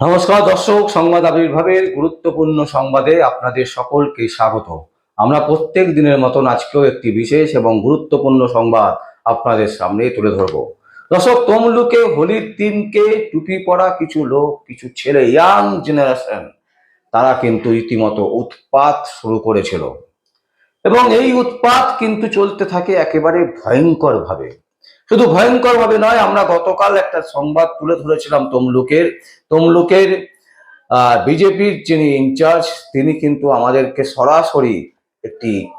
নমস্কার দর্শক, সংবাদ আবির্ভাবের গুরুত্বপূর্ণ সংবাদে আপনাদের সকলকে স্বাগত। আমরা প্রত্যেক দিনের মতন আজকেও একটি বিশেষ এবং গুরুত্বপূর্ণ সংবাদ আপনাদের সামনে তুলে ধরব। দর্শক, তমলুকে হোলির দিনকে টুপি পরা কিছু লোক, কিছু ছেলে ইয়াং জেনারেশন তারা কিন্তু রীতিমতো উৎপাত শুরু করেছিল। এবং এই উৎপাত কিন্তু চলতে থাকে একেবারে ভয়ঙ্কর ভাবে শুধু ভয়ঙ্কর ভাবে নয়, আমরা গতকাল একটা সংবাদ তুলে ধরেছিলাম তমলুকের। তমলুকের বিজেপির যিনি ইনচার্জ, তিনি কিন্তু আমাদেরকে সরাসরি একটি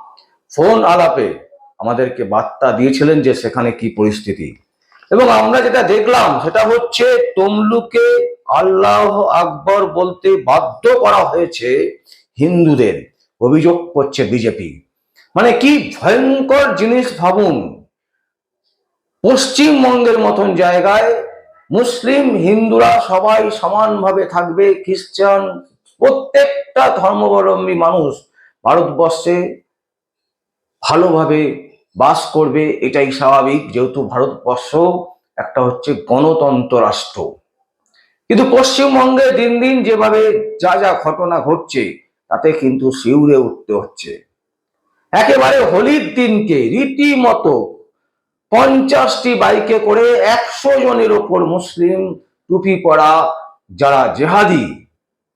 ফোন আলাপে আমাদেরকে বার্তা দিয়েছিলেন যে সেখানে কি পরিস্থিতি। এবং আমরা যেটা দেখলাম, সেটা হচ্ছে তমলুকে আল্লাহ আকবর বলতে বাধ্য করা হয়েছে হিন্দুদের। অভিযোগ করছে বিজেপি। মানে কি ভয়ঙ্কর জিনিস ভাবুন। পশ্চিমবঙ্গের মতন জায়গায় মুসলিম হিন্দুরা সবাই সমানভাবে থাকবে, খ্রিস্টান, প্রত্যেকটা ধর্মাবলম্বী মানুষ ভারতবর্ষে ভালোভাবে বাস করবে, এটাই স্বাভাবিক। যেহেতু ভারতবর্ষ একটা হচ্ছে গণতন্ত্র রাষ্ট্র। কিন্তু পশ্চিমবঙ্গে দিন দিন যেভাবে যা যা ঘটনা ঘটছে, তাতে কিন্তু শিউরে উঠতে হচ্ছে। একেবারে হোলির দিনকে রীতিমতো পঞ্চাশটি বাইকে করে একশো জনের ওপর মুসলিম টুপি পরা যারা জেহাদি,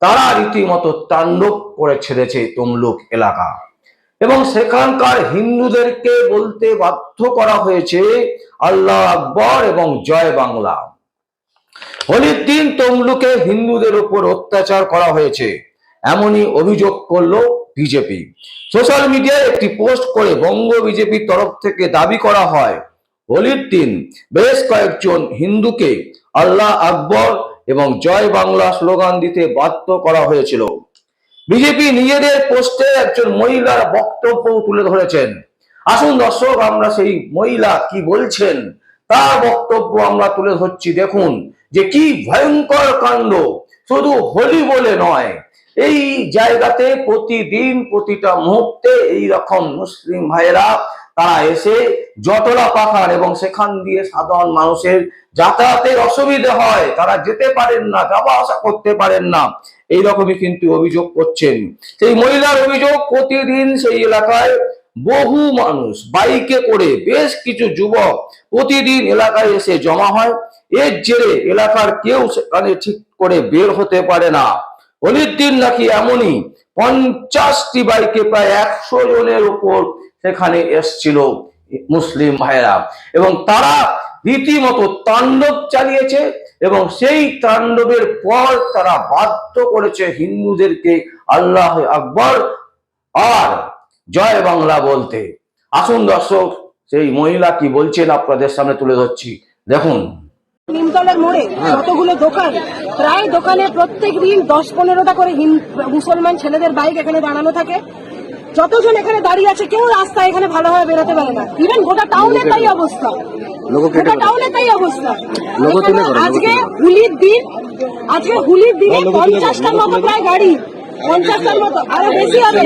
তারা রীতিমতো তাণ্ডব করে ছেড়েছে তমলুক এলাকা। এবং সেখানকার হিন্দুদেরকে বলতে বাধ্য করা হয়েছে, আল্লাহ আকবর এবং জয় বাংলা। হোলির দিন তমলুকে হিন্দুদের উপর অত্যাচার করা হয়েছে, এমনই অভিযোগ করল বিজেপি। সোশ্যাল মিডিয়ায় একটি পোস্ট করে বঙ্গ বিজেপির তরফ থেকে দাবি করা হয় হোলির দিন বেশ কয়েকজন হিন্দুকে আল্লাহ আকবর এবং জয় বাংলা স্লোগান দিতে বাধ্য করা হয়েছিল। বিজেপি নিজেদের পোস্টে একজন মহিলার বক্তব্য তুলে ধরেছেন। আসুন দর্শক, আমরা সেই মহিলা কি বলছেন, তার বক্তব্য আমরা তুলে ধরছি। দেখুন যে কি ভয়ঙ্কর কাণ্ড, শুধু হোলি বলে নয়, এই জায়গাতে প্রতিদিন, প্রতিটা মুহূর্তে এই রকম মুসলিম ভাইয়েরা তারা এসে জটলা পাখান এবং সেখান দিয়ে সাধারণ মানুষের যাতায়াতের অসুবিধে হয়, তারা যেতে পারেন না, যাওয়া আসা করতে পারেন না। এইরকমই কিন্তু অভিযোগ করছেন। সেই মহিলার অভিযোগ, প্রতিদিন সেই এলাকায় বহু মানুষ বাইকে করে বেশ কিছু যুবক প্রতিদিন এলাকায় এসে জমা হয়। এর জেরে এলাকার কেউ সেখানে ঠিক করে বের হতে পারে না। হোলির দিন নাকি এমনই পঞ্চাশটি বাইকে প্রায় একশো জনের উপর সেখানে এসছিল মুসলিম ভাইরা এবং তারা রীতিমতো তাণ্ডব চালিয়েছে এবং সেই তাণ্ডবের পর তারা বাধ্য করেছে হিন্দুদেরকে আল্লাহ আকবর আর জয় বাংলা বলতে। আসুন দর্শক সেই মহিলা কি বলছেন আপনাদের সামনে তুলে ধরছি। দেখুন। নিমতলার মোড়ে যতগুলো দোকান প্রায় দোকানে প্রত্যেক দিন দশ পনেরোটা করে মুসলমান ছেলেদের বাইক এখানে দাঁড়ানো থাকে। যতজন এখানে দাঁড়িয়ে আছে কেউ রাস্তায় এখানে ভালোভাবে বেরোতে পারে না। ইভেন গোটা টাউনে তাই অবস্থা। গোটা টাউনে তাই অবস্থা। আজকে হুলির দিন আজকে হুলির দিনে পঞ্চাশটার মতো প্রায় গাড়ি পঞ্চাশটার মতো। আরও বেশি হবে।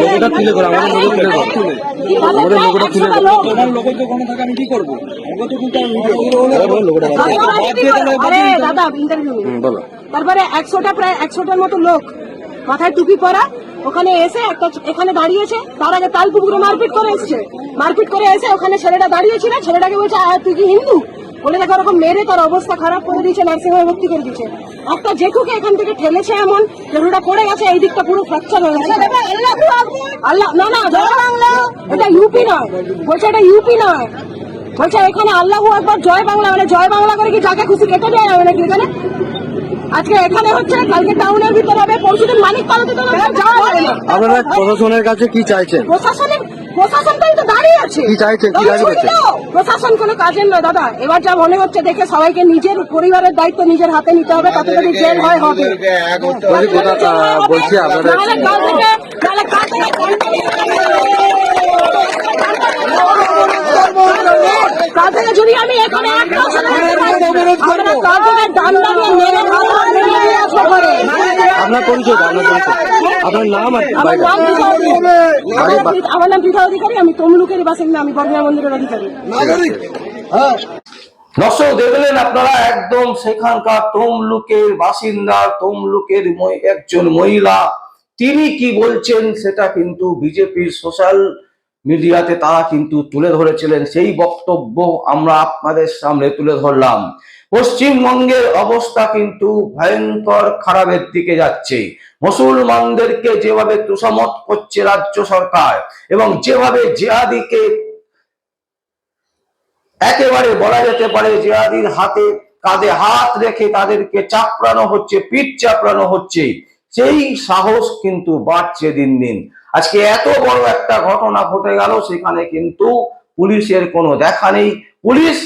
তারপরে একশোটা প্রায় একশোটার মতো লোক মাথায় টুপি পরা ওখানে এসে একটা এখানে দাঁড়িয়েছে তার আগে তাল পুকুরে মারপিট করে এসছে। মারপিট করে এসে ওখানে ছেলেটা দাঁড়িয়েছিল ছেলেটাকে বলছে "আহ, তুই কি হিন্দু? বলে দেখো ওরকম মেরে তার অবস্থা খারাপ করে দিয়েছে নার্সিংহোমে ভর্তি করে দিয়েছে। একটা জেঠুকে এখান থেকে ঠেলেছে এমন জেঠুটা পড়ে গেছে এই দিকটা পুরো ফ্র্যাকচার হয়ে গেছে। আল্লাহ না না জয় বাংলা। এটা ইউপি নয়। বলছে এটা ইউপি নয়। বলছে এখানে আল্লাহ একবার জয় বাংলা মানে জয় বাংলা করে কি যাকে খুশি কেটে দেওয়া যাবে নাকি এখানে? আজকে এখানে হচ্ছে কালকে টাউনের ভিতরে হবে পরশুদিন মানিক পালতে তো যাওয়া যাবে না। আপনারা প্রশাসনের কাছে কি চাইছেন? প্রশাসনের প্রশাসন তো দাঁড়িয়ে আছে। কি চাইছেন? কি দাবি করছেন? প্রশাসন কোনো কাজের না দাদা। এবার যা মনে হচ্ছে দেখে সবাইকে নিজের পরিবারের দায়িত্ব নিজের হাতে নিতে হবে তাতে যদি জেল হয় হবে। বলছি কোথা- আহ, বলছি আপনাদের নাহলে কাল থেকে নাহলে কাল থেকে কাল থেকে যদি আমি এখানে এক বছর আমরা ডান্ডা নিয়ে মেরে। আপনার পরিচয় আপনার নাম আমার নাম পৃথা অধিকারী। আমার নাম পৃথা অধিকারী আমি তমলুকের বাসিন্দা আমি বর্ধমান মন্দিরের অধিকারী। দর্শক দেখলেন আপনারা একদম সেখানকার তমলুকের বাসিন্দা তমলুকের একজন মহিলা। তিনি কি বলছেন সেটা কিন্তু বিজেপির সোশ্যাল মিডিয়াতে তারা কিন্তু তুলে ধরেছিলেন, সেই বক্তব্য আমরা আপনাদের সামনে তুলে ধরলাম। পশ্চিমবঙ্গের অবস্থা কিন্তু ভয়ঙ্কর খারাপের দিকে যাচ্ছে। মুসলমানদেরকে যেভাবে তুষামত করছে রাজ্য সরকার এবং যেভাবে জিহাদিকে একেবারে বলা যেতে পারে জিহাদির হাতে কাঁধে হাত রেখে তাদেরকে চাপড়ানো হচ্ছে, পিঠ চাপড়ানো হচ্ছে, সেই সাহস কিন্তু বাড়ছে দিন দিন। আজকে এত বড় একটা ঘটনা ঘটে গেল, সেখানে কিন্তু পুলিশের কোনো দেখা নেই। পুলিশ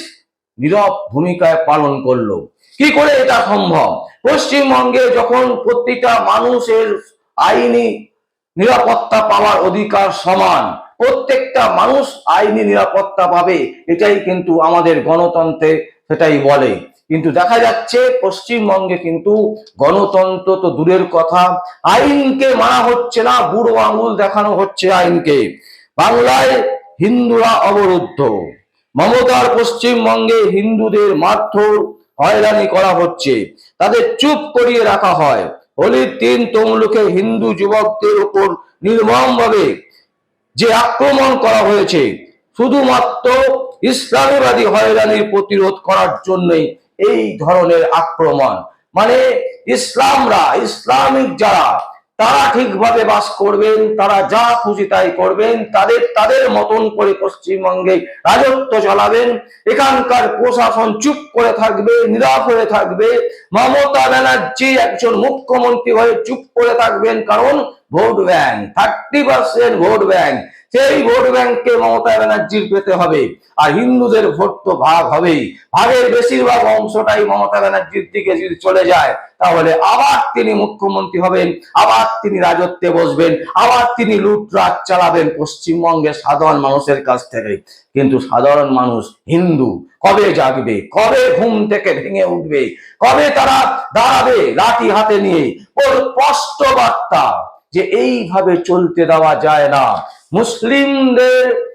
নীরব ভূমিকায় পালন করল। কি করে এটা সম্ভব? পশ্চিমবঙ্গে যখন প্রতিটা মানুষের আইনি নিরাপত্তা পাওয়ার অধিকার সমান, প্রত্যেকটা মানুষ আইনি নিরাপত্তা পাবে, এটাই কিন্তু আমাদের গণতন্ত্রে সেটাই বলে। কিন্তু দেখা যাচ্ছে পশ্চিমবঙ্গে কিন্তু গণতন্ত্র তো দূরের কথা। আইনকে মানা হচ্ছে না, বুড়ো আঙুল দেখানো হচ্ছে আইনকে। বাংলায় হিন্দুরা অবরুদ্ধ। মমতার পশ্চিমবঙ্গে হিন্দুদের মারধর, হয়রানি করা হচ্ছে। তাদের চুপ করিয়ে রাখা হয়। হোলির তিন তমলুকে হিন্দু যুবকদের উপর নির্মমভাবে যে আক্রমণ করা হয়েছে, শুধুমাত্র ইসলামীবাদী হয়রানির প্রতিরোধ করার জন্যই এই ধরনের আক্রমণ। মানে ইসলামরা, ইসলামিক যারা, তারা ঠিকভাবে বাস করবেন, তারা যা খুশি তাই করবেন, তাদের তাদের মতন করে পশ্চিমবঙ্গে রাজত্ব চালাবেন, এখানকার প্রশাসন চুপ করে থাকবে নীরব হয়ে থাকবে, মমতা ব্যানার্জি একজন মুখ্যমন্ত্রী হয়ে চুপ করে থাকবেন, কারণ vote bank thirty percent vote bank. সেই ভোট ব্যাংককে মমতা ব্যানার্জির পেতে হবে, আর হিন্দুদের ভোট তো ভাগ হবেই। ভাগের বেশিরভাগ অংশটাই মমতা ব্যানার্জির দিকে যদি চলে যায়, তাহলে আবার তিনি মুখ্যমন্ত্রী হবেন, আবার তিনি রাজত্বে বসবেন, আবার তিনি লুটরাজ চালাবেন পশ্চিমবঙ্গের সাধারণ মানুষের কাছ থেকে। কিন্তু সাধারণ মানুষ হিন্দু, কবে জাগবে? কবে ঘুম থেকে ভেঙে উঠবে? কবে তারা দাঁড়াবে লাঠি হাতে নিয়ে? স্পষ্ট বার্তা যে এইভাবে চলতে দেওয়া যায় না। মুসলিমদের,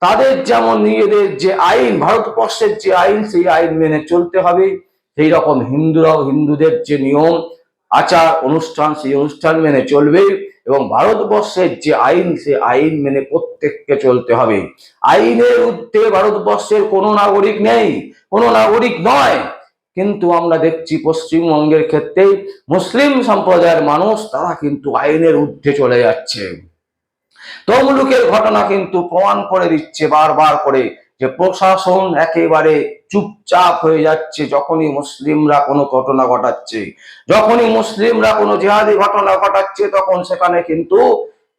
তাদের যেমন নিজেদের যে আইন, ভারতবর্ষের যে আইন, সেই আইন মেনে চলতে হবে। সেই রকম হিন্দুরাও হিন্দুদের যে নিয়ম, আচার, অনুষ্ঠান, সেই অনুষ্ঠান মেনে চলবে এবং ভারতবর্ষের যে আইন সে আইন মেনে প্রত্যেককে চলতে হবে। আইনের ঊর্ধ্বে ভারতবর্ষের কোনো নাগরিক নেই, কোনো নাগরিক নয়। কিন্তু আমরা দেখছি পশ্চিমবঙ্গের ক্ষেত্রে মুসলিম সম্প্রদায়ের মানুষ, তারা কিন্তু আইনের ঊর্ধ্বে চলে যাচ্ছে। তমলুকের ঘটনা কিন্তু প্রমাণ করে দিচ্ছে বারবার করে যে প্রশাসন একেবারে চুপচাপ হয়ে যাচ্ছে যখনই মুসলিমরা কোনো ঘটনা ঘটাচ্ছে। যখনই মুসলিমরা কোনো জিহাদি ঘটনা ঘটাচ্ছে তখন সেখানে কিন্তু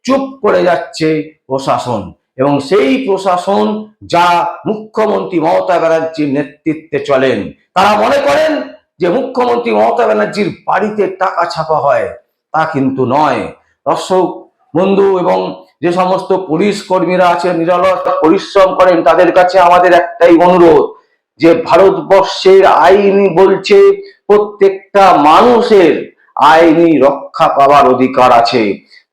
চুপ করে যাচ্ছে প্রশাসন। এবং সেই প্রশাসন যা মুখ্যমন্ত্রী মমতা ব্যানার্জির নেতৃত্বে চলেন, তারা মনে করেন যে মুখ্যমন্ত্রী মমতা ব্যানার্জির বাড়িতে টাকা ছাপা হয়, তা কিন্তু নয়। দর্শক, বন্ধু এবং যে সমস্ত পুলিশ কর্মীরা আছে, নিরলস পরিশ্রম করেন, তাদের কাছে আমাদের একটাই অনুরোধ, যে ভারতবর্ষের আইন বলছে, প্রত্যেকটা মানুষের আইনি রক্ষা পাওয়ার অধিকার আছে।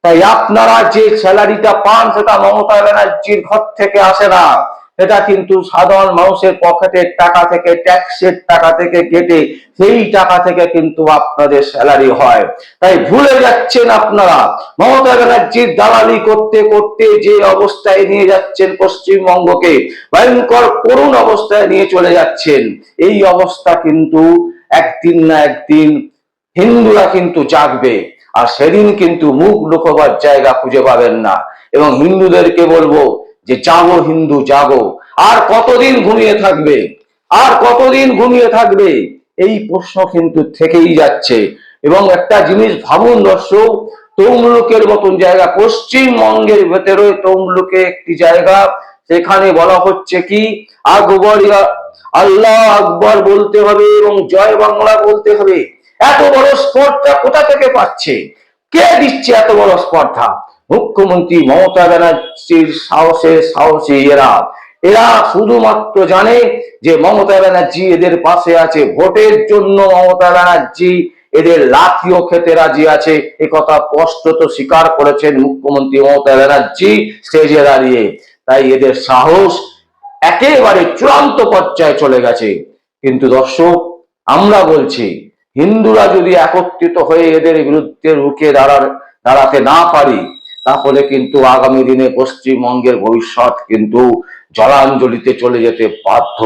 তাই আপনারা যে স্যালারিটা পান, সেটা মমতা ব্যানার্জির ঘর থেকে আসে না। সেটা কিন্তু সাধারণ মানুষের পকেটের টাকা থেকে, ট্যাক্সের টাকা থেকে কেটে সেই টাকা থেকে কিন্তু আপনাদের স্যালারি হয়। তাই ভুলে যাচ্ছেন আপনারা। মমতা ব্যানার্জির দালালি করতে করতে যে অবস্থায় নিয়ে যাচ্ছেন পশ্চিমবঙ্গকে, ভয়ঙ্কর করুণ অবস্থায় নিয়ে চলে যাচ্ছেন। এই অবস্থা কিন্তু একদিন না একদিন হিন্দুরা কিন্তু জাগবে। আর সেদিন কিন্তু মুখ লুকোবার জায়গা খুঁজে পাবেন না। এবং হিন্দুদেরকে বলব যে জাগো হিন্দু, জাগো। আর কতদিন ঘুমিয়ে থাকবে? আর কতদিন ঘুমিয়ে থাকবে? এই প্রশ্ন কিন্তু থেকেই যাচ্ছে। এবং একটা জিনিস ভাবুন দর্শক, তমলুকের মতন জায়গা, পশ্চিমবঙ্গের ভেতরে তমলুকে একটি জায়গা, সেখানে বলা হচ্ছে কি? আকবর আল্লাহ আকবর বলতে হবে এবং জয় বাংলা বলতে হবে। এত বড় স্পর্ধা কোথা থেকে পাচ্ছে? কে দিচ্ছে এত বড় স্পর্ধা? মুখ্যমন্ত্রী মমতা ব্যানার্জির সাহসে সাহসী এরা। এরা শুধুমাত্র জানে যে মমতা ব্যানার্জি এদের পাশে আছে। ভোটের জন্য মমতা ব্যানার্জি এদের লাথিও খেতে রাজি আছে। এ কথা স্পষ্টত স্বীকার করেছেন মুখ্যমন্ত্রী মমতা ব্যানার্জি স্টেজে দাঁড়িয়ে। তাই এদের সাহস একেবারে চূড়ান্ত পর্যায়ে চলে গেছে। কিন্তু দর্শক, আমরা বলছি, হিন্দুরা যদি একত্রিত হয়ে এদের বিরুদ্ধে রুখে দাঁড়ার দাঁড়াতে না পারি তাহলে কিন্তু আগামী দিনে পশ্চিমবঙ্গের ভবিষ্যৎ কিন্তু জলাঞ্জলিতে চলে যেতে বাধ্য।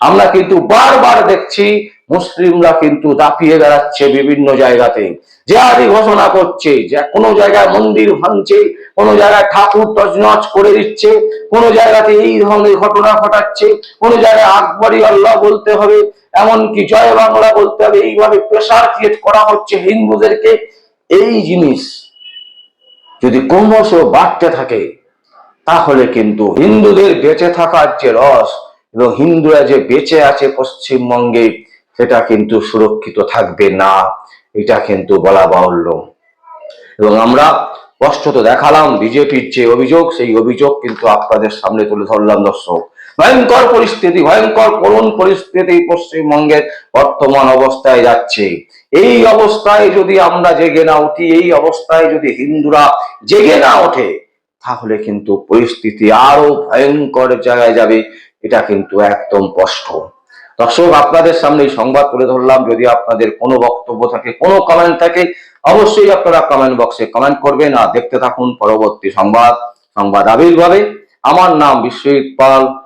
আমরা কিন্তু বারবার দেখছি মুসলিমরা কিন্তু দাপিয়ে বেড়াচ্ছে বিভিন্ন জায়গাতে। জেহাদি ঘোষণা করছে যে কোনো জায়গায় মন্দির ভাঙছে, কোনো জায়গায় ঠাকুর তজনজ করে দিচ্ছে, কোনো জায়গাতে এই ধরনের ঘটনা ঘটাচ্ছে, কোনো জায়গায় আকবরী আল্লাহ বলতে হবে, এমনকি জয় বাংলা বলতে হবে, এইভাবে প্রেশার ক্রিয়েট করা হচ্ছে হিন্দুদেরকে। এই জিনিস যদি ক্রমশ বাড়তে থাকে, তাহলে কিন্তু হিন্দুদের বেঁচে থাকার যে রস এবং হিন্দুরা যে বেঁচে আছে পশ্চিমবঙ্গে, সেটা কিন্তু সুরক্ষিত থাকবে না। এটা কিন্তু বলা বাহুল্য। এবং আমরা স্পষ্টত দেখালাম, বিজেপির যে অভিযোগ, সেই অভিযোগ কিন্তু আপনাদের সামনে তুলে ধরলাম, দর্শক। ভয়ঙ্কর পরিস্থিতি, ভয়ঙ্কর করুণ পরিস্থিতি পশ্চিমবঙ্গের বর্তমান অবস্থায় যাচ্ছে। এই অবস্থায় যদি আমরা জেগে না উঠি, এই অবস্থায় যদি হিন্দুরা জেগে না ওঠে, তাহলে কিন্তু পরিস্থিতি আরও ভয়ঙ্কর জায়গায় যাবে। এটা কিন্তু একদম স্পষ্ট। দর্শক, আপনাদের সামনে এই সংবাদ তুলে ধরলাম। যদি আপনাদের কোনো বক্তব্য থাকে, কোনো কমেন্ট থাকে, অবশ্যই আপনারা কমেন্ট বক্সে কমেন্ট করবেন। আর দেখতে থাকুন পরবর্তী সংবাদ সংবাদ আবির্ভাবে। আমার নাম বিশ্বজিৎ পাল।